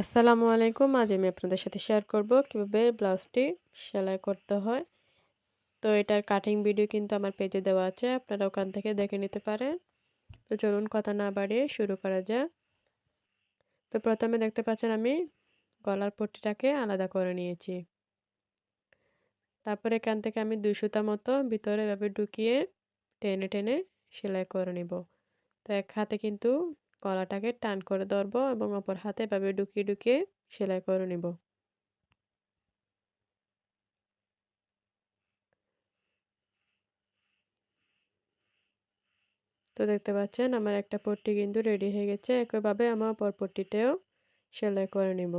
আসসালামু আলাইকুম। আজ আমি আপনাদের সাথে শেয়ার করব কীভাবে ব্লাউজটি সেলাই করতে হয়। তো এটার কাটিং ভিডিও কিন্তু আমার পেজে দেওয়া আছে, আপনারা ওখান থেকে দেখে নিতে পারেন। তো চলুন কথা না বাড়িয়ে শুরু করা যাক। তো প্রথমে দেখতে পাচ্ছেন আমি গলার পট্টিটাকে আলাদা করে নিয়েছি। তারপর এখান থেকে আমি সুতা মতো ভিতরে এভাবে ঢুকিয়ে টেনে টেনে সেলাই করে নিব। তো এক হাতে কিন্তু গলাটাকে টান করে ধরব এবং অপর হাতে এভাবে ঢুকিয়ে ঢুকিয়ে সেলাই করে নিব। তো দেখতে পাচ্ছেন, আমার একটা পট্টি কিন্তু রেডি হয়ে গেছে। একইভাবে আমার অপর পট্টিটাও সেলাই করে নিব।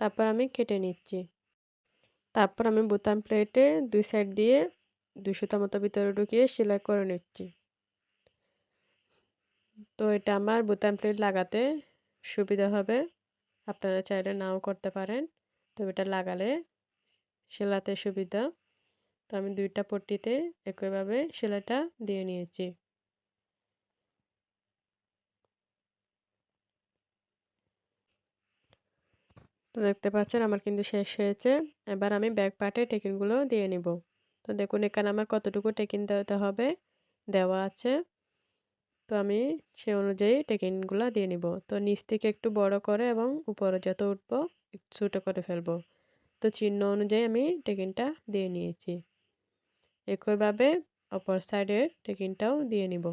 তারপর আমি কেটে নিচ্ছি। তারপর আমি বোতাম প্লেটে দুই সাইড দিয়ে সুতা মতো ভিতরে ঢুকিয়ে সেলাই করে নিচ্ছি। তো এটা আমার বোতাম প্লেট লাগাতে সুবিধা হবে। আপনারা চাইলে নাও করতে পারেন। তো এটা লাগালে সেলাতে সুবিধা। তো আমি দুইটা পট্টিতে একইভাবে সেলাইটা দিয়ে নিয়েছি। তো দেখতে পাচ্ছেন আমার কিন্তু শেষ হয়েছে। এবার আমি ব্যাক পার্টে টেকিনগুলো দিয়ে নিব। তো দেখুন, এখানে আমার কতটুকু টেকিন দিতে হবে দেওয়া আছে। তো আমি সে অনুযায়ী টেকিনগুলো দিয়ে নিব। তো নিচ থেকে একটু বড় করে এবং উপরে যত উঠবো ছোটো করে ফেলব। তো চিহ্ন অনুযায়ী আমি টেকিনটা দিয়ে নিয়েছি। একইভাবে অপর সাইডের টেকিনটাও দিয়ে নিব।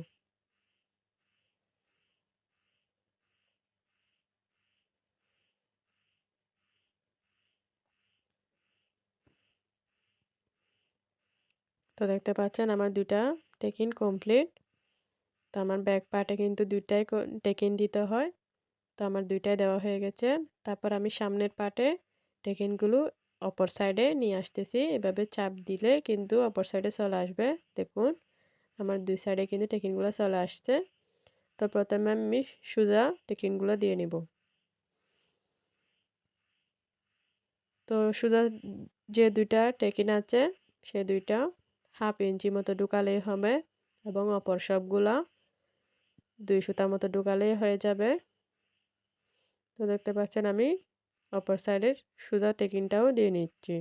তো দেখতে পাচ্ছেন আমার দুটা টেকিন কমপ্লিট। তো আমার ব্যাক পার্টে কিন্তু দুইটাই টেকিন দিতে হয়। তো আমার দুইটাই দেওয়া হয়ে গেছে। তারপর আমি সামনের পার্টে টেকিনগুলো অপর সাইডে নিয়ে আসতেছি। এভাবে চাপ দিলে কিন্তু অপর সাইডে চলে আসবে। দেখুন, আমার দুই সাইডে কিন্তু টেকিনগুলো চলে আসছে। তো প্রথমে আমি সোজা টেকিনগুলো দিয়ে নিব। তো সোজা যে দুইটা টেকিন আছে, সে দুইটা হাফ ইঞ্চি মতো ঢুকালেই হবে এবং অপর সবগুলা দুই সুতা মতো ঢুকালেই হয়ে যাবে। তো দেখতে পাচ্ছেন আমি অপর সাইডের সোজা টেকিনটাও দিয়ে নিচ্ছি।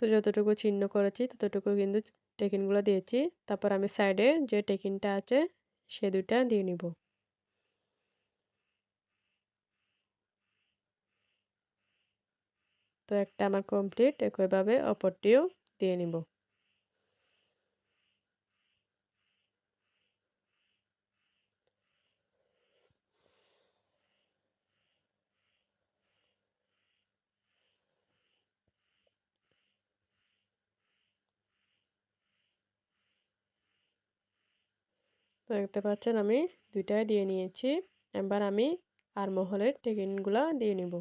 তো যতটুকু চিহ্ন করেছি ততটুকু কিন্তু টেকিনগুলো দিয়েছি। তারপর আমি সাইডে যে টেকিনটা আছে সে দুটা দিয়ে নিব। তো একটা আমার কমপ্লিট একইভাবে অপরটিও দিয়ে নিব। দেখতে পাচ্ছেন আমি দুইটাই দিয়ে নিয়েছি। এবার আমি আর মহলের টেকিনগুলো দিয়ে নিব।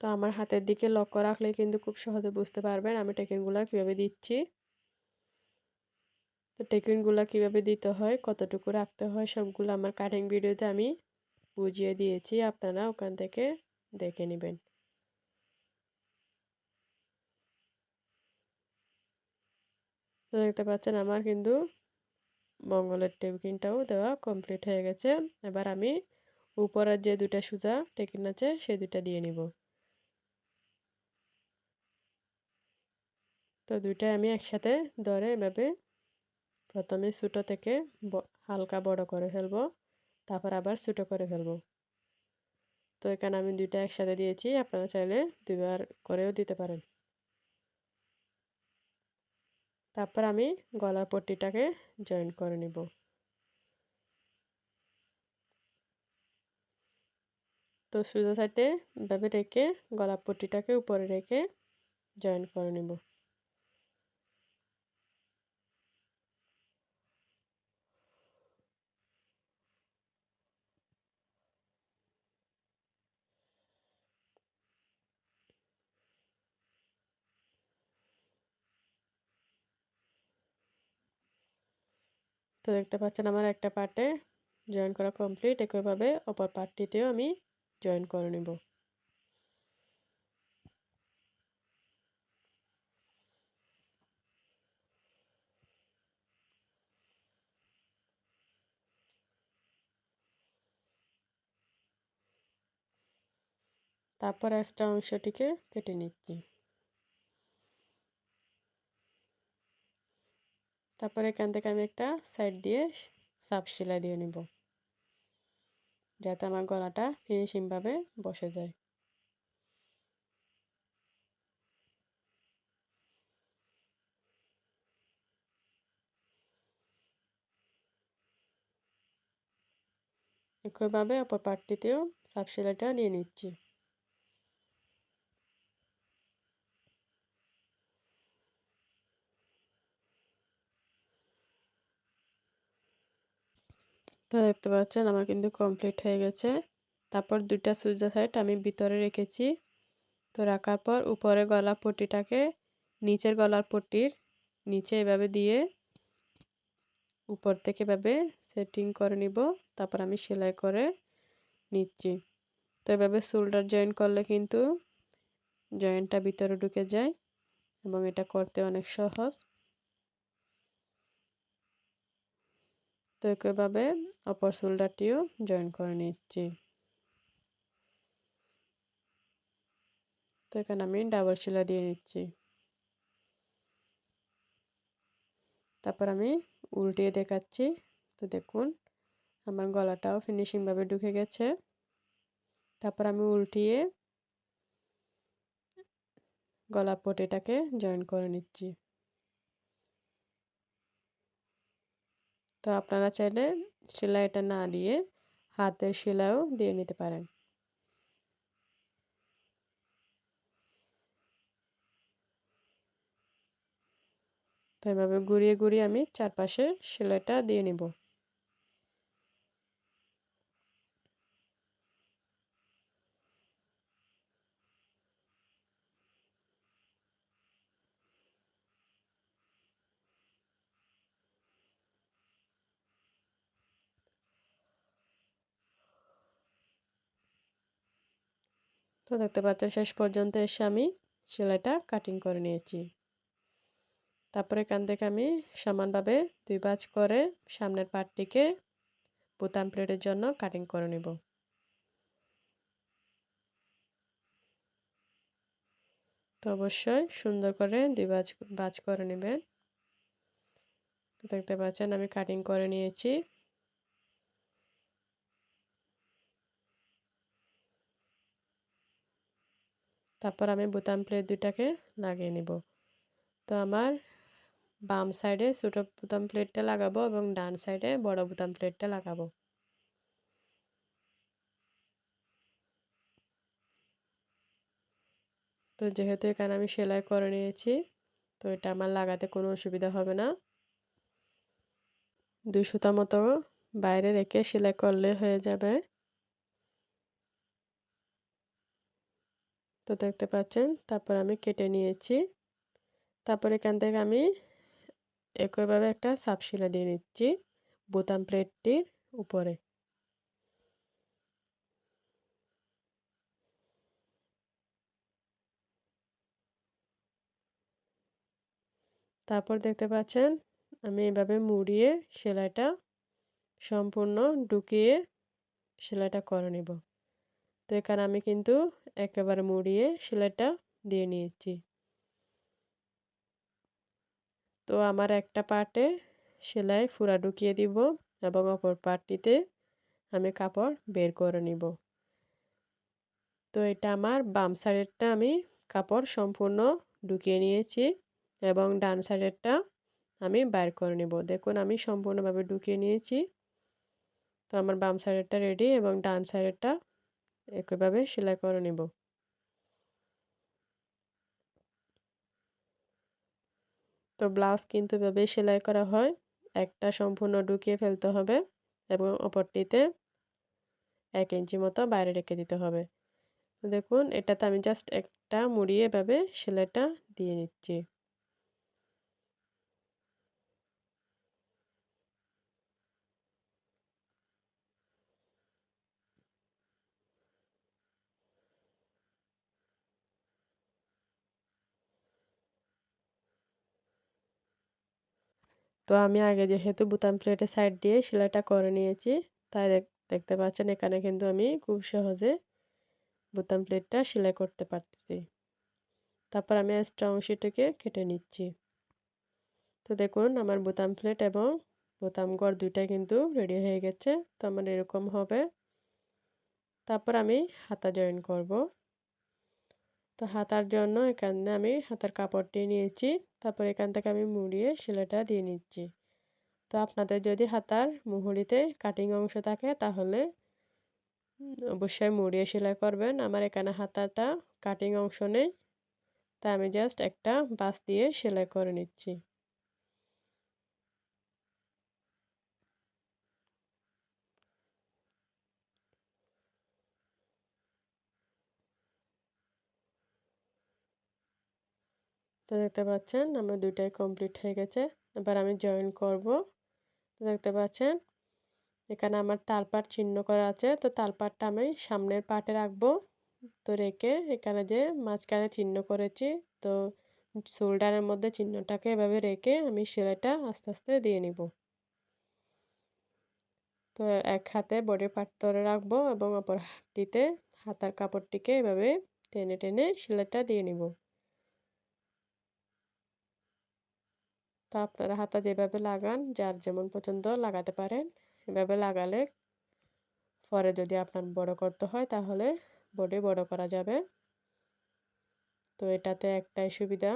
তো আমার হাতের দিকে লক্ষ্য রাখলে কিন্তু খুব সহজে বুঝতে পারবেন আমি টেকিনগুলো কীভাবে দিচ্ছি। তো টেকিনগুলো কীভাবে দিতে হয়, কতটুকু রাখতে হয়, সবগুলো আমার কাটিং ভিডিওতে আমি বুঝিয়ে দিয়েছি। আপনারা ওখান থেকে দেখে নেবেন। তো দেখতে পাচ্ছেন আমার কিন্তু মঙ্গলের টেকিনটাও দেওয়া কমপ্লিট হয়ে গেছে। এবার আমি উপরের যে দুটা সুজা টেকিন আছে, সেই দুটা দিয়ে নিব। তো দুইটা আমি একসাথে ধরে এভাবে প্রথমে ছোটো থেকে হালকা বড় করে ফেলব, তারপর আবার ছোটো করে ফেলব। তো এখানে আমি দুইটা একসাথে দিয়েছি, আপনারা চাইলে দুইবার করেও দিতে পারেন। তারপর আমি গলার পট্টিটাকে জয়েন করে নিব। তো সোজা সাইডে এভাবে রেখে গলার পট্টিটাকে উপরে রেখে জয়েন করে নিব। তো দেখতে পাচ্ছেন আমার একটা পার্টে জয়েন করা কমপ্লিট একইভাবে অপর পার্টটিতেও আমি জয়েন করে নেব। তারপর এক্সট্রা অংশটিকে কেটে নিচ্ছি। তারপর এখান থেকে আমি একটা সাইড দিয়ে সাপ সেলাই দিয়ে নিব। যাতে আমার গলাটা ফিনিশিংভাবে বসে যায়। একইভাবে অপর পাটটিতেও সাপ সেলাইটা দিয়ে নিচ্ছি। তো দেখতে পাচ্ছেন আমার কিন্তু কমপ্লিট হয়ে গেছে। তারপর দুইটা সুজা সাইড আমি ভিতরে রেখেছি। তো রাখার পর উপরে গলা পট্টিটাকে নিচের গলার পট্টির নিচে এভাবে দিয়ে উপর থেকে এভাবে সেটিং করে নিব। তারপর আমি সেলাই করে নিচ্ছি। তো এভাবে শোল্ডার জয়েন করলে কিন্তু জয়েন্টটা ভিতরে ঢুকে যায় এবং এটা করতে অনেক সহজ। তো একইভাবে অপর শোল্ডারটিও জয়েন করে নিচ্ছি। তো এখানে আমি ডাবল সেলাই দিয়ে নিচ্ছি। তারপর আমি উল্টিয়ে দেখাচ্ছি। তো দেখুন, আমার গলাটাও ফিনিশিংভাবে ঢুকে গেছে। তারপর আমি উল্টিয়ে গলা পটিটাকে জয়েন করে নিচ্ছি। তো আপনারা চাইলে সেলাইটা না দিয়ে হাতের সেলাইও দিয়ে নিতে পারেন। তো এভাবে ঘুরিয়ে ঘুরিয়ে আমি চারপাশে সেলাইটা দিয়ে নিব। তো দেখতে পাচ্ছেন শেষ পর্যন্ত এসে আমি সেলাইটা কাটিং করে নিয়েছি। তারপরে কান থেকে আমি সমানভাবে দুই বাজ করে সামনের পাটটিকে বোতাম প্লেটের জন্য কাটিং করে নেব। তো অবশ্যই সুন্দর করে দুই বাজ বাজ করে নেবেন। তো দেখতে পাচ্ছেন আমি কাটিং করে নিয়েছি। তারপর আমি বোতাম প্লেট দুটাকে লাগিয়ে নেব। তো আমার বাম সাইডে ছোটো বোতাম প্লেটটা লাগাবো এবং ডান সাইডে বড় বোতাম প্লেটটা লাগাবো। তো যেহেতু এখানে আমি সেলাই করে নিয়েছি, তো এটা আমার লাগাতে কোনো অসুবিধা হবে না। দুই সুতা মতো বাইরে রেখে সেলাই করলে হয়ে যাবে। তো দেখতে পাচ্ছেন, তারপর আমি কেটে নিয়েছি। তারপর এখান থেকে আমি একইভাবে একটা সাপ সেলাই দিয়ে নিচ্ছি বোতাম প্লেটটির উপরে। তারপর দেখতে পাচ্ছেন, আমি এভাবে মুড়িয়ে সেলাইটা সম্পূর্ণ ঢুকিয়ে সেলাইটা করে নেব। তো এখানে আমি কিন্তু একেবারে মুড়িয়ে সেলাইটা দিয়ে নিয়েছি। তো আমার একটা পার্টে সেলাই ফুরা ঢুকিয়ে দিব এবং অপর পার্টটিতে আমি কাপড় বের করে নিব। তো এটা আমার বাম সাইডেরটা আমি কাপড় সম্পূর্ণ ঢুকিয়ে নিয়েছি এবং ডান সাইডেরটা আমি বাইর করে নেব। দেখুন আমি সম্পূর্ণভাবে ঢুকিয়ে নিয়েছি। তো আমার বাম সাইডেরটা রেডি এবং ডান সাইডেরটা একইভাবে সেলাই করে নেব। তো ব্লাউজ কিন্তু এভাবে সেলাই করা হয়। একটা সম্পূর্ণ ঢুকিয়ে ফেলতে হবে এবং অপরটিতে এক ইঞ্চি মতো বাইরে রেখে দিতে হবে। দেখুন, এটাতে আমি জাস্ট একটা মুড়িয়ে এভাবে সেলাইটা দিয়ে নিচ্ছি। তো আমি আগে যেহেতু বুতাম প্লেটে সাইড দিয়ে সেলাইটা করে নিয়েছি, তাই দেখতে পাচ্ছেন এখানে কিন্তু আমি খুব সহজে বুতাম প্লেটটা সেলাই করতে পারতেছি। তারপর আমি এক্সট্রা অংশটাকে কেটে নিচ্ছি। তো দেখুন, আমার বোতাম প্লেট এবং বোতাম গড় দুইটাই কিন্তু রেডি হয়ে গেছে, তো আমার এরকম হবে। তারপর আমি হাতা জয়েন করব। তো হাতার জন্য এখান আমি হাতার কাপড়টি নিয়েছি। তারপর এখান থেকে আমি মুড়িয়ে সেলাইটা দিয়ে নিচ্ছি। তো আপনাদের যদি হাতার মুহুরিতে কাটিং অংশ থাকে তাহলে অবশ্যই মুড়িয়ে সেলাই করবেন। আমার এখানে হাতাটা কাটিং অংশ নেই। তা আমি জাস্ট একটা বাস দিয়ে সেলাই করে নিচ্ছি। তো দেখতে পাচ্ছেন আমার দুইটাই কমপ্লিট হয়ে গেছে। এবার আমি জয়েন করব। তো দেখতে পাচ্ছেন, এখানে আমার তালপাট চিহ্ন করা আছে। তো তালপাটটা আমি সামনের পাটে রাখব। তো রেখে এখানে যে মাঝখানে চিহ্ন করেছি, তো শোল্ডারের মধ্যে চিহ্নটাকে এভাবে রেখে আমি সেলাইটা আস্তে আস্তে দিয়ে নিব। তো এক হাতে বডির পাট ধরে রাখব এবং অপর হাতটিতে হাতার কাপড়টিকে এভাবে টেনে টেনে সেলাইটা দিয়ে নিব। তো আপনারা হাতা যেভাবে লাগান, যার যেমন পছন্দ লাগাতে পারেন। এভাবে লাগালে পরে যদি আপনার বড় করতে হয়, তাহলে বডি বড় করা যাবে। তো এটাতে একটাই সুবিধা,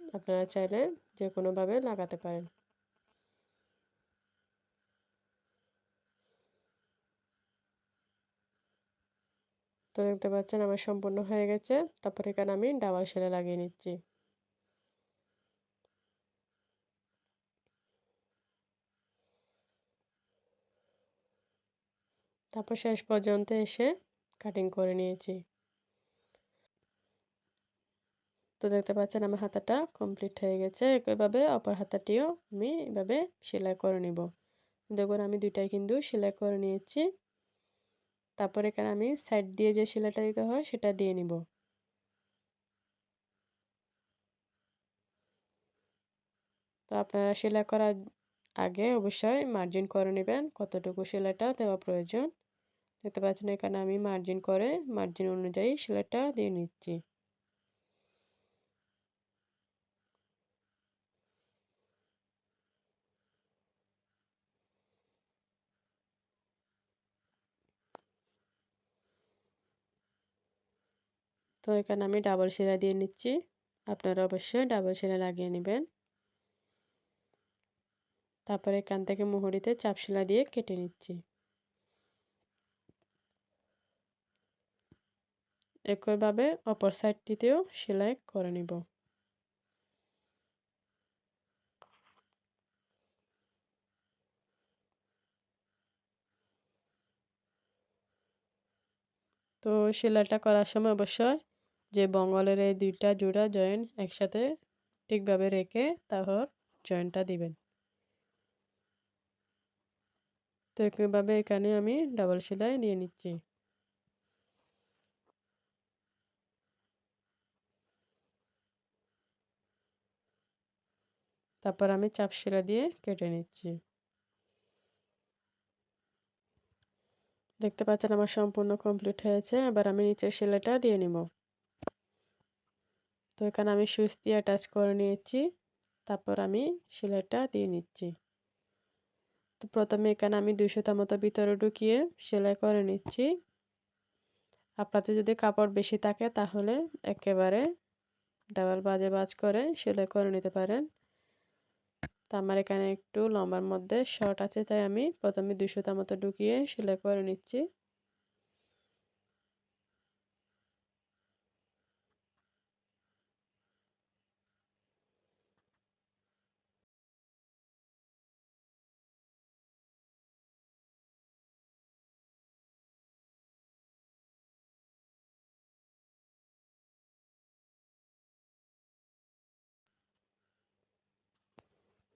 আপনারা চাইলে যে কোনোভাবে লাগাতে পারেন। তো দেখতে পাচ্ছেন, আমার সম্পূর্ণ হয়ে গেছে। তারপর এখানে আমি ডাবল সেলাই লাগিয়ে নিচ্ছি। তারপর শেষ পর্যন্ত এসে কাটিং করে নিয়েছি। তো দেখতে পাচ্ছেন আমার হাতাটা কমপ্লিট হয়ে গেছে। একইভাবে অপর হাতাটিও আমি এভাবে সেলাই করে নিব। দেখুন আমি দুইটাই কিন্তু সেলাই করে নিয়েছি। তারপর এখানে আমি সাইড দিয়ে যে সেলাইটা দিতে হয় সেটা দিয়ে নিব। তো আপনারা সেলাই করার আগে অবশ্যই মার্জিন করে নেবেন কতটুকু সেলাইটা দেওয়া প্রয়োজন। দেখতে পাচ্ছেন এখানে আমি মার্জিন করে মার্জিন অনুযায়ী সেলাইটা দিয়ে নিচ্ছি। তো এখানে আমি ডাবল সেলাই দিয়ে নিচ্ছি। আপনারা অবশ্যই ডাবল সেলাই লাগিয়ে নেবেন। তারপরে এখান থেকে মুহুরিতে চাপ সেলাই দিয়ে কেটে নিচ্ছি। একইভাবে অপর সাইডটিতেও সেলাই করে নিব। তো সেলাইটা করার সময় অবশ্যই যে বঙ্গলের এই দুইটা জোড়া জয়েন্ট একসাথে ঠিকভাবে রেখে তারপর জয়েন্টটা দিবেন। তো একইভাবে এখানে আমি ডাবল সেলাই দিয়ে নিচ্ছি। তারপর আমি চাপ সেলাই দিয়ে কেটে নিচ্ছি। দেখতে পাচ্ছেন আমার সম্পূর্ণ কমপ্লিট হয়েছে, এবার আমি নিচের সেলাইটা দিয়ে নিব। তো এখানে আমি সুইচ দিয়ে অ্যাটাচ করে নিয়েছি, তারপর আমি সেলাইটা দিয়ে নিচ্ছি। তো প্রথমে এখানে আমি দুশোটা মতো ভিতরে ঢুকিয়ে সেলাই করে নিচ্ছি। আপনাদের যদি কাপড় বেশি থাকে তাহলে একেবারে ডাবল বাজে বাজ করে সেলাই করে নিতে পারেন। আমার এখানে একটু লম্বার মধ্যে শর্ট আছে, তাই আমি প্রথমে দুশোটা মতো ঢুকিয়ে সেলাই করে নিচ্ছি।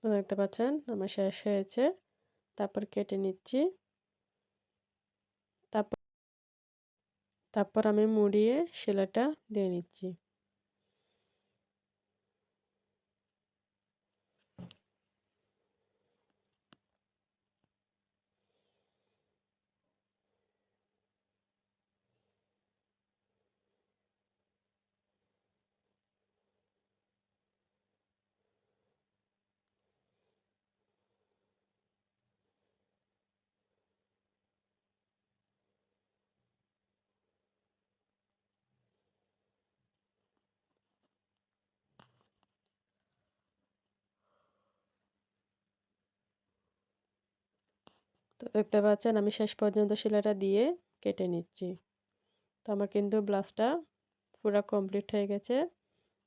দেখতে পাচ্ছেন আমার শেষ হয়েছে। তারপর কেটে নিচ্ছি। তারপর তারপর আমি মুড়িয়ে সেলাইটা দিয়ে নিচ্ছি। তো দেখতে পাচ্ছেন আমি শেষ পর্যন্ত সেলাইটা দিয়ে কেটে নিচ্ছি। তো আমার কিন্তু ব্লাউজটা পুরো কমপ্লিট হয়ে গেছে।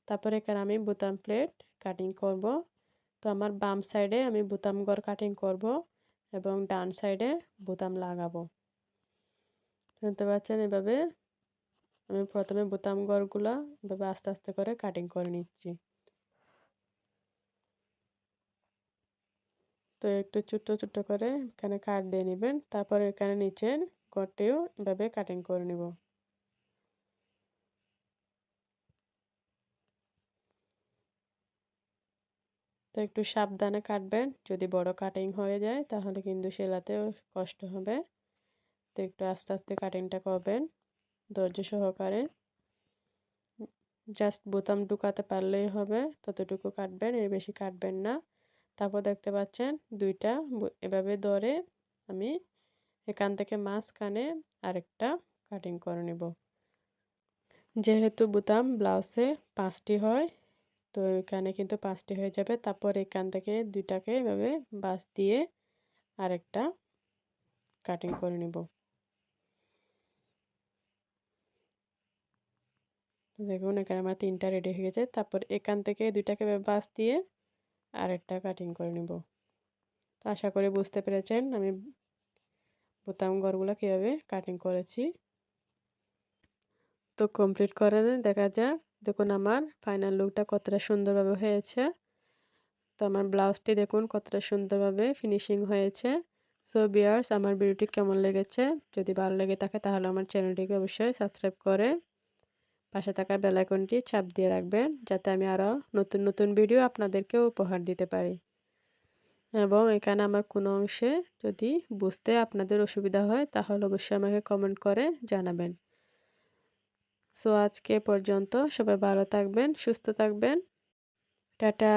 তারপরে এখানে আমি বোতাম প্লেট কাটিং করব। তো আমার বাম সাইডে আমি বোতাম গড় কাটিং করব এবং ডান সাইডে বোতাম লাগাবো। শুনতে পাচ্ছেন এভাবে আমি প্রথমে বোতাম গড়গুলা এভাবে আস্তে আস্তে করে কাটিং করে নিচ্ছি। তো একটু ছোট্ট ছোট্ট করে এখানে কাট দিয়ে নেবেন। তারপর এখানে নিচের গড়টিও এভাবে কাটিং করে নিব। তো একটু সাবধানে কাটবেন। যদি বড় কাটিং হয়ে যায়, তাহলে কিন্তু সেলাতেও কষ্ট হবে। তো একটু আস্তে আস্তে কাটিংটা করবেন ধৈর্য সহকারে। জাস্ট বোতাম ঢুকাতে পারলেই হবে। ততটুকু কাটবেন, এর বেশি কাটবেন না। তারপর দেখতে পাচ্ছেন দুইটা এভাবে ধরে আমি এখান থেকে মাঝখানে আরেকটা কাটিং করে নেব। যেহেতু বোতাম ব্লাউজে পাঁচটি হয়, তো এখানে কিন্তু পাঁচটি হয়ে যাবে। তারপর এখান থেকে দুইটাকে এভাবে বাস দিয়ে আরেকটা কাটিং করে নিব। দেখুন এখানে আমার তিনটা রেডি হয়ে গেছে। তারপর এখান থেকে দুইটাকে বাস দিয়ে আরেকটা কাটিং করে নিব। তো আশা করি বুঝতে পেরেছেন আমি বোতাম ঘরগুলো কীভাবে কাটিং করেছি। তো কমপ্লিট করে দেখা যাক, দেখুন আমার ফাইনাল লুকটা কতটা সুন্দরভাবে হয়েছে। তো আমার ব্লাউজটি দেখুন কতটা সুন্দরভাবে ফিনিশিং হয়েছে। সো বিয়ার্স আমার ভিডিওটি কেমন লেগেছে? যদি ভালো লেগে থাকে তাহলে আমার চ্যানেলটিকে অবশ্যই সাবস্ক্রাইব করে। পাশে থাকা বেলাইকনটি চাপ দিয়ে রাখবেন, যাতে আমি আরও নতুন নতুন ভিডিও আপনাদেরকে উপহার দিতে পারি। এবং এখানে আমার কোনো অংশে যদি বুঝতে আপনাদের অসুবিধা হয়, তাহলে অবশ্যই আমাকে কমেন্ট করে জানাবেন। সো আজকে পর্যন্ত সবাই ভালো থাকবেন, সুস্থ থাকবেন। টাটা!